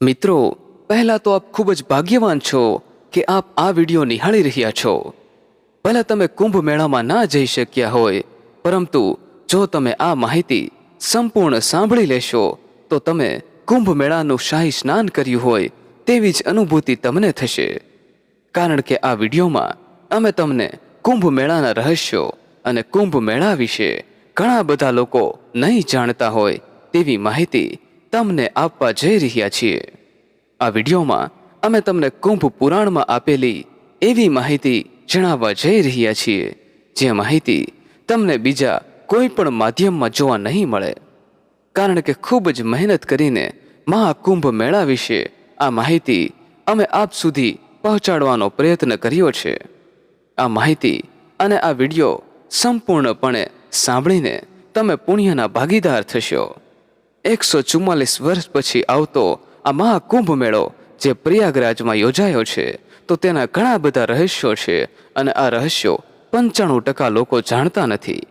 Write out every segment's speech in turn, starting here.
મિત્રો, પહેલા તો આપ ખૂબ જ ભાગ્યવાન છો કે આપ આ વીડિયો નિહાળી રહ્યા છો. ભલે તમે કુંભ મેળામાં ના જઈ શક્યા હોય, પરંતુ જો તમે આ માહિતી સંપૂર્ણ સાંભળી લેશો, તો તમે કુંભ મેળાનું શાહી સ્નાન કર્યું હોય તેવી જ અનુભૂતિ તમને થશે. કારણ કે આ વિડીયોમાં અમે તમને કુંભ મેળાના રહસ્યો અને કુંભ મેળા વિશે ઘણા બધા લોકો નહીં જાણતા હોય તેવી માહિતી તમને આપવા જઈ રહ્યા છીએ. આ વિડીયોમાં અમે તમને કુંભ પુરાણમાં આપેલી એવી માહિતી જણાવવા જઈ રહ્યા છીએ, જે માહિતી તમને બીજા કોઈ પણ માધ્યમમાં જોવા નહીં મળે. કારણ કે ખૂબ જ મહેનત કરીને મહાકુંભ મેળા વિશે આ માહિતી અમે આપ સુધી પહોંચાડવાનો પ્રયત્ન કર્યો છે. આ માહિતી અને આ વીડિયો સંપૂર્ણપણે સાંભળીને તમે પુણ્યના ભાગીદાર થશો. એકસો ચુમ્માલીસ વર્ષ પછી આવતો આ મહાકુંભ મેળો જે પ્રયાગરાજમાં યોજાયો છે, તો તેના ઘણા બધા રહસ્યો છે અને આ રહસ્યો પંચાણું ટકા લોકો જાણતા નથી.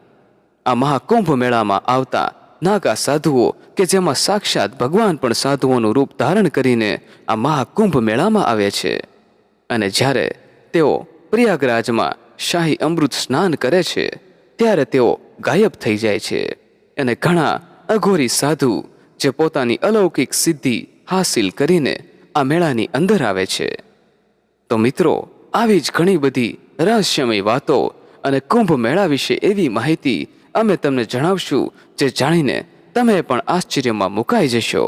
આ મહાકુંભ મેળામાં આવતા નાગા સાધુઓ કે જેમાં સાક્ષાત ભગવાન પણ સાધુઓનું રૂપ ધારણ કરીને આ મહાકુંભ મેળામાં આવે છે. અને જ્યારે તેઓ પ્રયાગરાજમાં શાહી અમૃત સ્નાન કરે છે, ત્યારે તેઓ ગાયબ થઈ જાય છે. અને ઘણા અઘોરી સાધુ, જે પોતાની અલૌકિક સિદ્ધિ હાસિલ કરીને આ મેળાની અંદર આવે છે. તો મિત્રો, આવી જ ઘણી બધી રહસ્યમય વાતો અને કુંભ મેળા વિશે એવી માહિતી અમે તમને જણાવશું, જે જાણીને તમે પણ આશ્ચર્યમાં મુકાઈ જશો.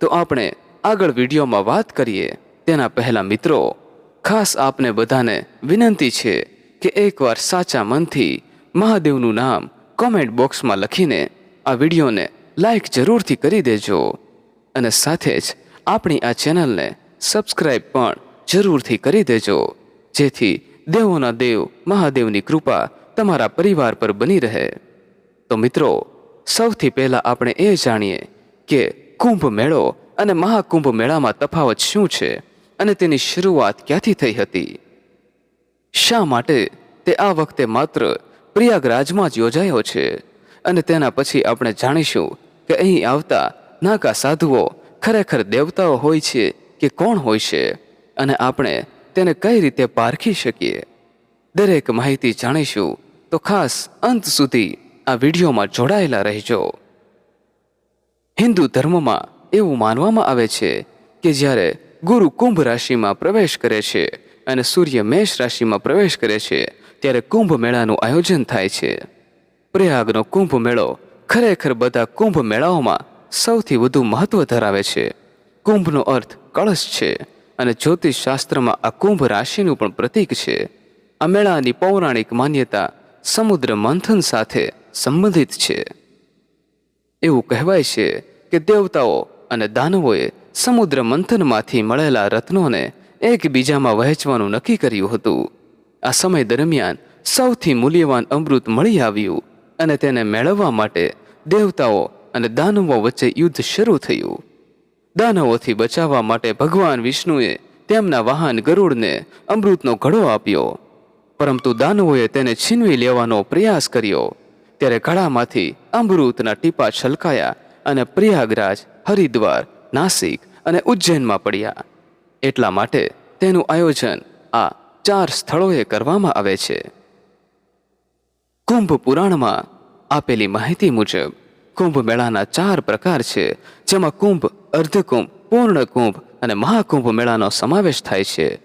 તો આપણે આગળ વિડીયોમાં વાત કરીએ. તેના પહેલા મિત્રો, ખાસ આપને બધાને વિનંતી છે કે એકવાર સાચા મનથી મહાદેવનું નામ કોમેન્ટ બોક્સમાં લખીને આ વિડીયોને લાઈક જરૂરથી કરી દેજો અને સાથે જ આપણી આ ચેનલને સબસ્ક્રાઈબ પણ જરૂરથી કરી દેજો, જેથી દેવોના દેવ, મહાદેવની કૃપા તમારા પરિવાર પર બની રહે. તો મિત્રો, સૌથી પહેલાં આપણે એ જાણીએ કે કુંભ મેળો અને મહાકુંભ મેળામાં તફાવત શું છે અને તેની શરૂઆત ક્યાંથી થઈ હતી? શા માટે તે આ વખતે માત્ર પ્રયાગરાજમાં જ યોજાયો છે? અને તેના પછી આપણે જાણીશું કે અહીં આવતા નાગા સાધુઓ ખરેખર દેવતાઓ હોય છે કે કોણ હોય છે અને આપણે તેને કઈ રીતે પારખી શકીએ? દરેક માહિતી જાણીશું. તો ખાસ અંત સુધી આ વિડીયોમાં જોડાયેલા રહેજો. હિન્દુ ધર્મમાં એવું માનવામાં આવે છે કે જ્યારે ગુરુ કુંભ રાશિમાં પ્રવેશ કરે છે અને સૂર્ય મેષ રાશિમાં પ્રવેશ કરે છે, ત્યારે કુંભ મેળાનું આયોજન થાય છે. પ્રયાગનો કુંભ મેળો ખરેખર બધા કુંભ મેળાઓમાં સૌથી વધુ મહત્વ ધરાવે છે. કુંભનો અર્થ કળશ છે અને જ્યોતિષ શાસ્ત્રમાં આ કુંભ રાશિનું પણ પ્રતીક છે. આ મેળાની પૌરાણિક માન્યતા સમુદ્ર મંથન સાથે સંબંધિત છે. એવું કહેવાય છે કે દેવતાઓ અને દાનવોએ સમુદ્ર મંથનમાંથી મળેલા રત્નોને એકબીજામાં વહેંચવાનું નક્કી કર્યું હતું. આ સમય દરમિયાન સૌથી મૂલ્યવાન અમૃત મળી આવ્યું અને તેને મેળવવા માટે દેવતાઓ અને દાનવો વચ્ચે યુદ્ધ શરૂ થયું. દાનવોથી બચાવવા માટે ભગવાન વિષ્ણુએ તેમના વાહન ગરુડને અમૃતનો ઘડો આપ્યો. પરંતુ દાનવોએ તેને છીનવી લેવાનો પ્રયાસ કર્યો. ત્યારે ઘડામાંથી અમૃતના ટીપા છલકાયા અને પ્રયાગરાજ, હરિદ્વાર, નાસિક અને ઉજ્જૈનમાં પડ્યા. એટલા માટે તેનું આયોજન આ ચાર સ્થળોએ કરવામાં આવે છે. કુંભ પુરાણમાં આપેલી માહિતી મુજબ, કુંભ મેળાના ચાર પ્રકાર છે, જેમાં કુંભ, અર્ધકુંભ પૂર્ણ કુંભ અને મહાકુંભ મેળાનો સમાવેશ થાય છે.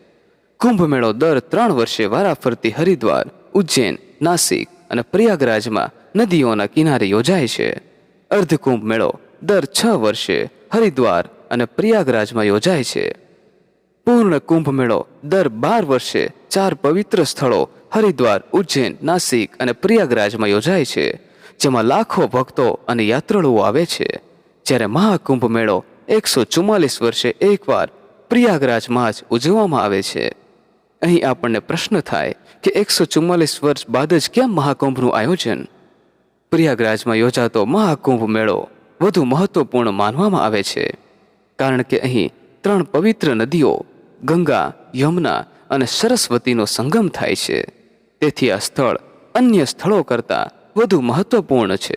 કુંભ મેળો દર ત્રણ વર્ષે વારાફરતી હરિદ્વાર, ઉજ્જૈન, નાસિક અને પ્રયાગરાજમાં નદીઓના કિનારે યોજાય છે. અર્ધકુંભ મેળો દર છ વર્ષે હરિદ્વાર અને પ્રયાગરાજમાં યોજાય છે. પૂર્ણ કુંભ મેળો દર બાર વર્ષે ચાર પવિત્ર સ્થળો હરિદ્વાર, ઉજ્જૈન, નાસિક અને પ્રયાગરાજમાં યોજાય છે. જેમાં લાખો ભક્તો અને યાત્રાળુઓ આવે છે. જ્યારે મહાકુંભ મેળો એકસો ચુમ્માલીસ વર્ષે એકવાર પ્રયાગરાજમાં જ ઉજવવામાં આવે છે. અહીં આપણને પ્રશ્ન થાય કે એકસો ચુમ્માલીસ વર્ષ બાદ જ કેમ મહાકુંભનું આયોજન? પ્રયાગરાજમાં યોજાતો મહાકુંભ મેળો વધુ મહત્વપૂર્ણ માનવામાં આવે છે. કારણ કે અહીં ત્રણ પવિત્ર નદીઓ, ગંગા, યમુના અને સરસ્વતીનો સંગમ થાય છે. તેથી આ સ્થળ અન્ય સ્થળો કરતાં વધુ મહત્વપૂર્ણ છે.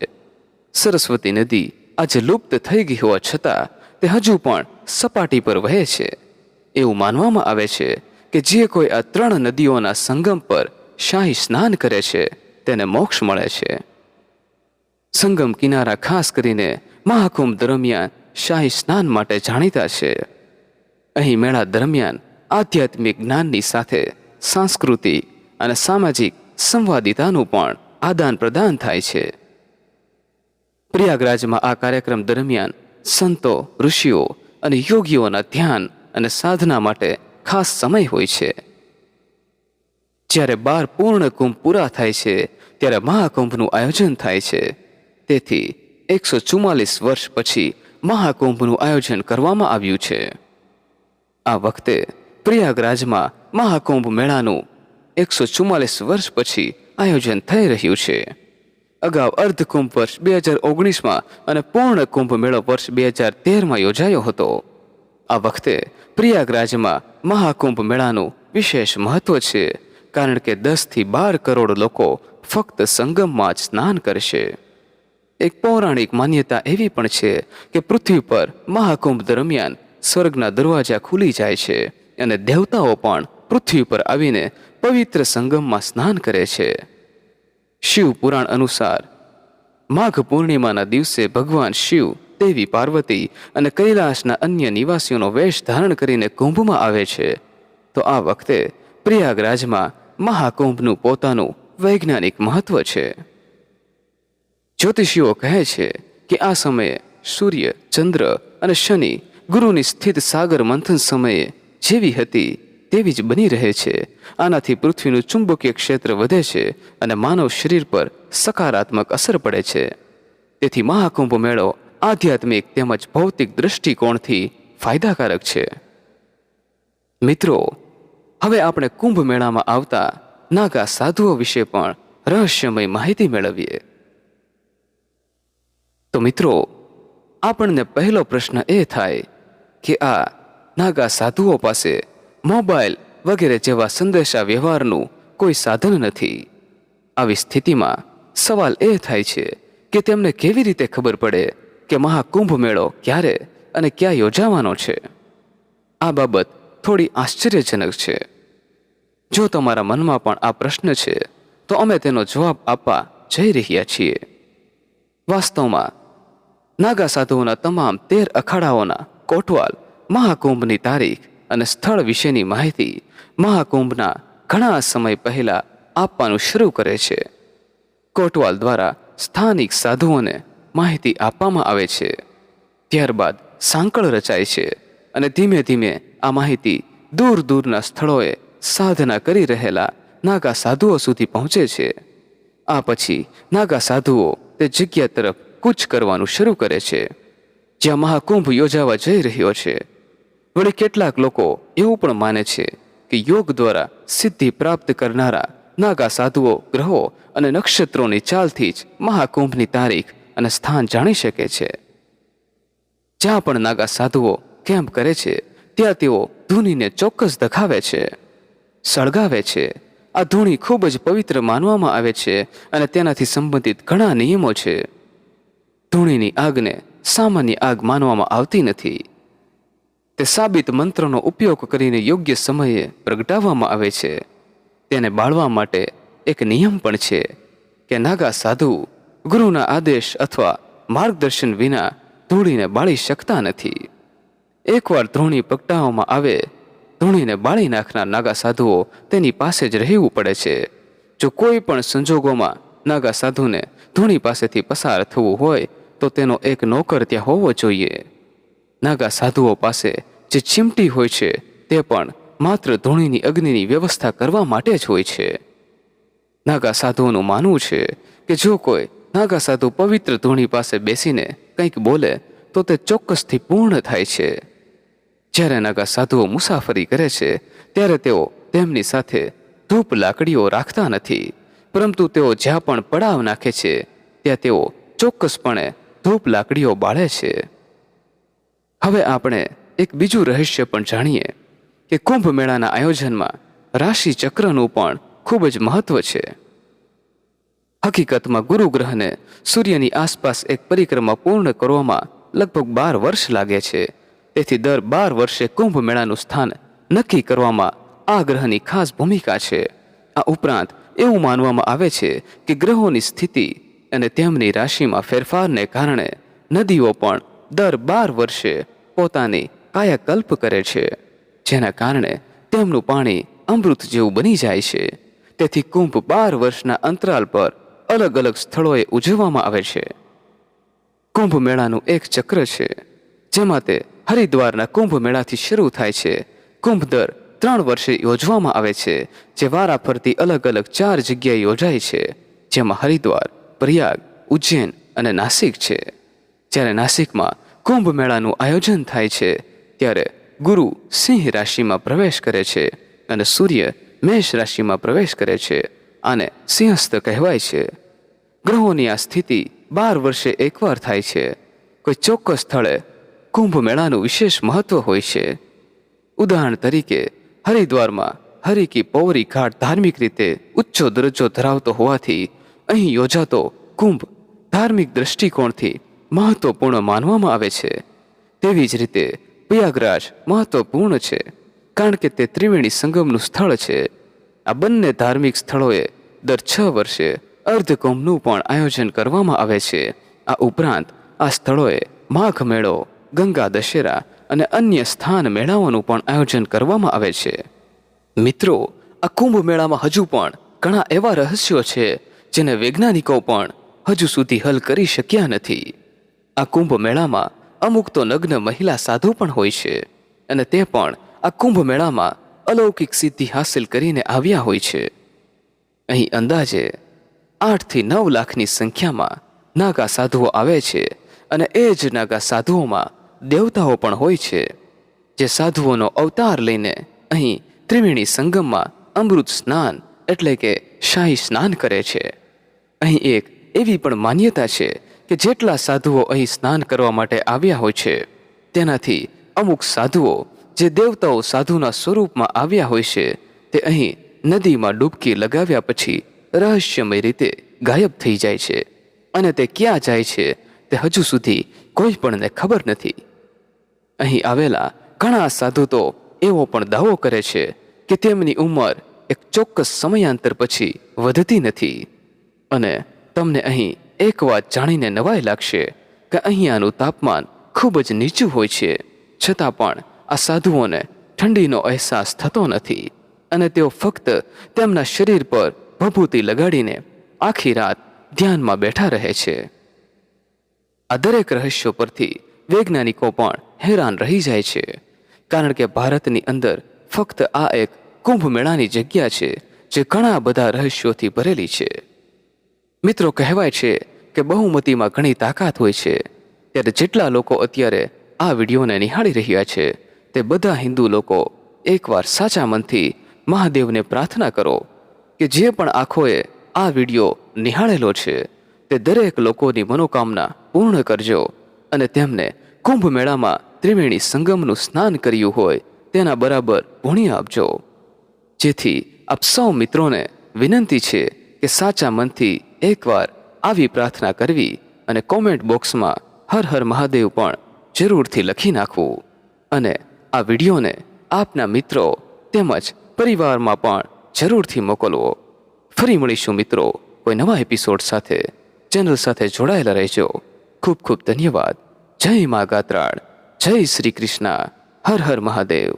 સરસ્વતી નદી આજે લુપ્ત થઈ ગઈ હોવા છતાં તે હજુ પણ સપાટી પર વહે છે. એવું માનવામાં આવે છે કે જે કોઈ આ ત્રણ નદીઓના સંગમ પર શાહી સ્નાન કરે છે, તેને મોક્ષ મળે છે. સંગમ કિનારા ખાસ કરીને મહાકુંભ દરમિયાન શાહી સ્નાન માટે જાણીતા છે. અહીં મેળા દરમિયાન આધ્યાત્મિક જ્ઞાનની સાથે સાંસ્કૃતિક અને સામાજિક સંવાદિતાનું પણ આદાન પ્રદાન થાય છે. પ્રયાગરાજમાં આ કાર્યક્રમ દરમિયાન સંતો, ઋષિઓ અને યોગીઓના ધ્યાન અને સાધના માટે ખાસ સમય હોય છે. જ્યારે બાર પૂર્ણ કુંભ પૂરા થાય છે, ત્યારે મહાકુંભનું આયોજન થાય છે. તેથી એકસો ચુમ્માલીસ વર્ષ પછી મહાકુંભનું આયોજન કરવામાં આવ્યું છે. આ વખતે પ્રયાગરાજમાં મહાકુંભ મેળાનું એકસો ચુમ્માલીસ વર્ષ પછી આયોજન થઈ રહ્યું છે. અગાઉ અર્ધકુંભ વર્ષ બે હજાર ઓગણીસમાં અને પૂર્ણ કુંભ મેળો વર્ષ બે હજાર તેરમાં યોજાયો હતો. આ વખતે પ્રયાગરાજમાં મહાકુંભ મેળાનું વિશેષ મહત્વ છે, કારણ કે દસથી બાર કરોડ લોકો ફક્ત સંગમમાં જ સ્નાન કરશે. એક પૌરાણિક માન્યતા એવી પણ છે કે પૃથ્વી પર મહાકુંભ દરમિયાન સ્વર્ગના દરવાજા ખુલી જાય છે અને દેવતાઓ પણ પૃથ્વી પર આવીને પવિત્ર સંગમમાં સ્નાન કરે છે. શિવ પુરાણ અનુસાર, માઘ પૂર્ણિમાના દિવસે ભગવાન શિવ, દેવી પાર્વતી અને કૈલાસના અન્ય નિવાસીઓનો વેશ ધારણ કરીને કુંભમાં આવે છે. તો આ વખતે પ્રયાગરાજમાં મહાકુંભનું પોતાનું વૈજ્ઞાનિક મહત્વ છે. જ્યોતિષીઓ કહે છે કે આ સમયે સૂર્ય, ચંદ્ર અને શનિ ગુરુની સ્થિત સાગર મંથન સમયે જેવી હતી તેવી જ બની રહે છે. આનાથી પૃથ્વીનું ચુંબકીય ક્ષેત્ર વધે છે અને માનવ શરીર પર સકારાત્મક અસર પડે છે. તેથી મહાકુંભ મેળો આધ્યાત્મિક તેમજ ભૌતિક દૃષ્ટિકોણથી ફાયદાકારક છે. મિત્રો, હવે આપણે કુંભ મેળામાં આવતા નાગા સાધુઓ વિશે પણ રહસ્યમય માહિતી મેળવીએ. તો મિત્રો, આપણને પહેલો પ્રશ્ન એ થાય કે આ નાગા સાધુઓ પાસે મોબાઈલ વગેરે જેવા સંદેશા વ્યવહારનું કોઈ સાધન નથી. આવી સ્થિતિમાં સવાલ એ થાય છે કે તેમને કેવી રીતે ખબર પડે કે મહાકુંભ મેળો ક્યારે અને ક્યાં યોજાવાનો છે. આ બાબત થોડી આશ્ચર્યજનક છે. જો તમારા મનમાં પણ આ પ્રશ્ન છે, તો અમે તેનો જવાબ આપવા જઈ રહ્યા છીએ. વાસ્તવમાં, નાગા સાધુઓના તમામ તેર અખાડાઓના કોટવાલ મહાકુંભની તારીખ અને સ્થળ વિશેની માહિતી મહાકુંભના ઘણા સમય પહેલા આપવાનું શરૂ કરે છે. કોટવાલ દ્વારા સ્થાનિક સાધુઓને માહિતી આપવામાં આવે છે. ત્યારબાદ સાંકળ રચાય છે અને ધીમે ધીમે આ માહિતી દૂર દૂરના સ્થળોએ સાધના કરી રહેલા નાગા સાધુઓ સુધી પહોંચે છે. આ પછી નાગા સાધુઓ તે જગ્યા તરફ કૂચ કરવાનું શરૂ કરે છે. જ્યાં મહાકુંભ યોજાવા જઈ રહ્યો છે. વળી કેટલાક લોકો એવું પણ માને છે કે યોગ દ્વારા સિદ્ધિ પ્રાપ્ત કરનારા નાગા સાધુઓ, ગ્રહો અને નક્ષત્રોની ચાલથી જ મહાકુંભની તારીખ અને સ્થાન જાણી શકે છે. જ્યાં પણ નાગા સાધુઓ કેમ્પ કરે છે, ત્યાં તેઓ ધૂનીને ચોક્કસ દખાવે છે, સળગાવે છે. આ ધૂણી ખૂબ જ પવિત્ર માનવામાં આવે છે અને તેનાથી સંબંધિત ઘણા નિયમો છે. ધૂણીની આગને સામાન્ય આગ માનવામાં આવતી નથી. તે સાબિત મંત્રનો ઉપયોગ કરીને યોગ્ય સમયે પ્રગટાવવામાં આવે છે. તેને બાળવા માટે એક નિયમ પણ છે કે નાગા સાધુ ગુરુના આદેશ અથવા માર્ગદર્શન વિના ધૂળીને બાળી શકતા નથી. એકવાર ધૂણી પ્રગટાવવામાં આવે, ધૂણીને બાળી નાખનાર નાગા સાધુઓ તેની પાસે જ રહેવું પડે છે. જો કોઈ પણ સંજોગોમાં નાગા સાધુને ધૂણી પાસેથી પસાર થવું હોય, તો તેનો એક નોકર ત્યાં હોવો જોઈએ. નાગા સાધુઓ પાસે જે ચીમટી હોય છે, તે પણ માત્ર ધૂણીની અગ્નિની વ્યવસ્થા કરવા માટે જ હોય છે. નાગા સાધુઓનું માનવું છે કે જો કોઈ નાગા સાધુ પવિત્ર ધૂણી પાસે બેસીને કંઈક બોલે, તો તે ચોક્કસથી પૂર્ણ થાય છે. જ્યારે નાગા સાધુઓ મુસાફરી કરે છે, ત્યારે તેઓ તેમની સાથે ધૂપ લાકડીઓ રાખતા નથી, પરંતુ તેઓ જ્યાં પણ પડાવ નાખે છે, ત્યાં તેઓ ચોક્કસપણે ધૂપ લાકડીઓ બાળે છે. હવે આપણે એક બીજું રહસ્ય પણ જાણીએ કે કુંભ મેળાના આયોજનમાં રાશિ ચક્રનું પણ ખૂબ જ મહત્વ છે. હકીકતમાં ગુરુ ગ્રહને સૂર્યની આસપાસ એક પરિક્રમા પૂર્ણ કરવામાં લગભગ બાર વર્ષ લાગે છે. તેથી દર બાર વર્ષે કુંભ મેળાનું સ્થાન નક્કી કરવામાં આ ગ્રહની ખાસ ભૂમિકા છે. આ ઉપરાંત એવું માનવામાં આવે છે કે ગ્રહોની સ્થિતિ અને તેમની રાશિમાં ફેરફારને કારણે નદીઓ પણ દર બાર વર્ષે પોતાની કાયાકલ્પ કરે છે, જેના કારણે તેમનું પાણી અમૃત જેવું બની જાય છે. તેથી કુંભ બાર વર્ષના અંતરાલ પર અલગ અલગ સ્થળોએ ઉજવવામાં આવે છે. કુંભ મેળાનું એક ચક્ર છે, જેમાં તે હરિદ્વારના કુંભ મેળાથી શરૂ થાય છે. કુંભ દર ત્રણ વર્ષે યોજવામાં આવે છે, જે વારા ફરતી અલગ અલગ ચાર જગ્યાએ યોજાય છે, જેમાં હરિદ્વાર, પ્રયાગ, ઉજ્જૈન અને નાસિક છે. જ્યારે નાસિકમાં કુંભ મેળાનું આયોજન થાય છે, ત્યારે ગુરુ સિંહ રાશિમાં પ્રવેશ કરે છે અને સૂર્ય મેષ રાશિમાં પ્રવેશ કરે છે આને સિંહસ્થ કહેવાય છે. ગ્રહોની આ સ્થિતિ બાર વર્ષે એકવાર થાય છે. કોઈ ચોક્કસ સ્થળે કુંભ મેળાનું વિશેષ મહત્વ હોય છે. ઉદાહરણ તરીકે, હરિદ્વારમાં હરિકી પૌરી ઘાટ ધાર્મિક રીતે ઉચ્ચો દરજ્જો ધરાવતો હોવાથી અહીં યોજાતો કુંભ ધાર્મિક દ્રષ્ટિકોણથી મહત્વપૂર્ણ માનવામાં આવે છે. તેવી જ રીતે, પ્રયાગરાજ મહત્વપૂર્ણ છે, કારણ કે તે ત્રિવેણી સંગમનું સ્થળ છે. આ બંને ધાર્મિક સ્થળોએ દર છ વર્ષે અર્ધકુંભનું પણ આયોજન કરવામાં આવે છે. આ ઉપરાંત, આ સ્થળોએ માઘ મેળો, ગંગા દશેરા અને અન્ય સ્થાન મેળાઓનું પણ આયોજન કરવામાં આવે છે. મિત્રો, આ કુંભ મેળામાં હજુ પણ ઘણા એવા રહસ્યો છે, જેને વૈજ્ઞાનિકો પણ હજુ સુધી હલ કરી શક્યા નથી. આ કુંભ મેળામાં અમુક તો નગ્ન મહિલા સાધુ પણ હોય છે અને તે પણ આ કુંભ મેળામાં અલૌકિક સિદ્ધિ હાંસિલ કરીને આવ્યા હોય છે. અહીં અંદાજે આઠથી નવ લાખની સંખ્યામાં નાગા સાધુઓ આવે છે અને એ જ નાગા સાધુઓમાં દેવતાઓ પણ હોય છે, જે સાધુઓનો અવતાર લઈને અહીં ત્રિવેણી સંગમમાં અમૃત સ્નાન એટલે કે શાહી સ્નાન કરે છે. અહીં એક એવી પણ માન્યતા છે કે જેટલા સાધુઓ અહીં સ્નાન કરવા માટે આવ્યા હોય છે, તેનાથી અમુક સાધુઓ જે દેવતાઓ સાધુના સ્વરૂપમાં આવ્યા હોય છે, તે અહીં નદીમાં ડૂબકી લગાવ્યા પછી રહસ્યમય રીતે ગાયબ થઈ જાય છે. અને તે ક્યાં જાય છે, તે હજુ સુધી કોઈ પણને ખબર નથી. અહીં આવેલા ઘણા સાધુ તો એવો પણ દાવો કરે છે કે તેમની ઉંમર એક ચોક્કસ સમયાંતર પછી વધતી નથી. અને તમને અહીં એક વાત જાણીને નવાઈ લાગશે કે અહીંયાનું તાપમાન ખૂબ જ નીચું હોય છે. છતાં પણ આ સાધુઓને ઠંડીનો અહેસાસ થતો નથી અને તેઓ ફક્ત તેમના શરીર પર ભભૂતિ લગાડીને આખી રાત ધ્યાનમાં બેઠા રહે છે. આ દરેક રહસ્યો પરથી વૈજ્ઞાનિકો પણ હેરાન રહી જાય છે, કારણ કે ભારતની અંદર ફક્ત આ એક કુંભ મેળાની જગ્યા છે જે ઘણા બધા રહસ્યોથી ભરેલી છે. મિત્રો કહેવાય છે કે બહુમતીમાં ઘણી તાકાત હોય છે. ત્યારે જેટલા લોકો અત્યારે આ વિડીયોને નિહાળી રહ્યા છે, તે બધા હિન્દુ લોકો એકવાર સાચા મનથી મહાદેવને પ્રાર્થના કરો કે જે પણ આંખોએ આ વીડિયો નિહાળેલો છે, તે દરેક લોકોની મનોકામના પૂર્ણ કરજો અને તેમને કુંભ મેળામાં ત્રિવેણી સંગમનું સ્નાન કર્યું હોય તેના બરાબર પુણ્ય આપજો. જેથી આપ સૌ મિત્રોને વિનંતી છે કે સાચા મનથી એકવાર આવી પ્રાર્થના કરવી અને કોમેન્ટ બોક્સમાં હર હર મહાદેવ પણ જરૂરથી લખી નાખવું. અને આ વિડીયોને આપના મિત્રો તેમજ પરિવારમાં પણ જરૂરથી મોકલવો. ફરી મળીશું મિત્રો કોઈ નવા એપિસોડ સાથે. ચેનલ સાથે જોડાયેલા રહેજો. ખૂબ ખૂબ ધન્યવાદ. જય મા ગાત્રાળ. જય શ્રી કૃષ્ણ. હર હર મહાદેવ.